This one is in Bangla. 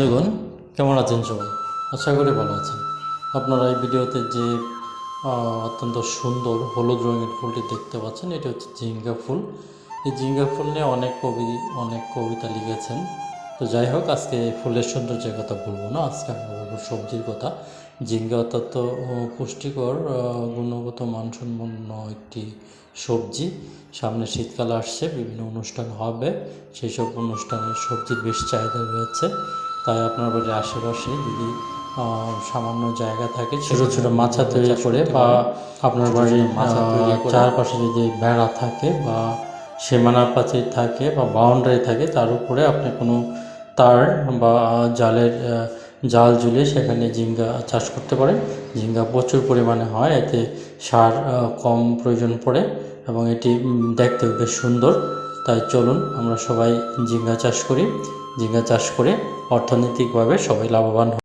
বন্ধুগণ, কেমন আছেন সবাই? আশা করি ভালো আছেন। আপনারা এই ভিডিওতে যে অত্যন্ত সুন্দর হলুদ রঙের ফুলটি দেখতে পাচ্ছেন, এটি হচ্ছে জিঙ্গা ফুল। এই জিঙ্গা ফুল নিয়ে অনেক কবি, অনেক কবিতা লিখেছেন। তো যাই হোক, আজকে ফুলের সৌন্দর্যের কথা বলব না। আজকে আমরা বলব সবজির কথা। জিঙ্গা অত্যন্ত পুষ্টিকর গুণগত মানসম্পন্ন একটি সবজি। সামনে শীতকাল আসছে, বিভিন্ন অনুষ্ঠান হবে। সেই সব অনুষ্ঠানে সবজির বেশ চাহিদা রয়েছে। তাই আপনার বাড়ির আশেপাশে যদি সামান্য জায়গা থাকে ছোটো ছোটো মাছা তৈরি করে বা আপনার বাড়ির চারপাশে যদি বেড়া থাকে বা সীমানা প্রাচীর থাকে বা বাউন্ডারি থাকে তার উপরে আপনি কোনো তার বা জালের জাল ঝুলিয়ে সেখানে ঝিঙ্গা চাষ করতে পারেন। ঝিঙ্গা প্রচুর পরিমাণে হয় এতে সার কম প্রয়োজন পড়ে এবং এটি দেখতেও বেশ সুন্দর। তাই চলুন আমরা সবাই ঝিঙ্গা চাষ করি ঝিঙ্গা চাষ করে অর্থনৈতিকভাবে সবাই লাভবান।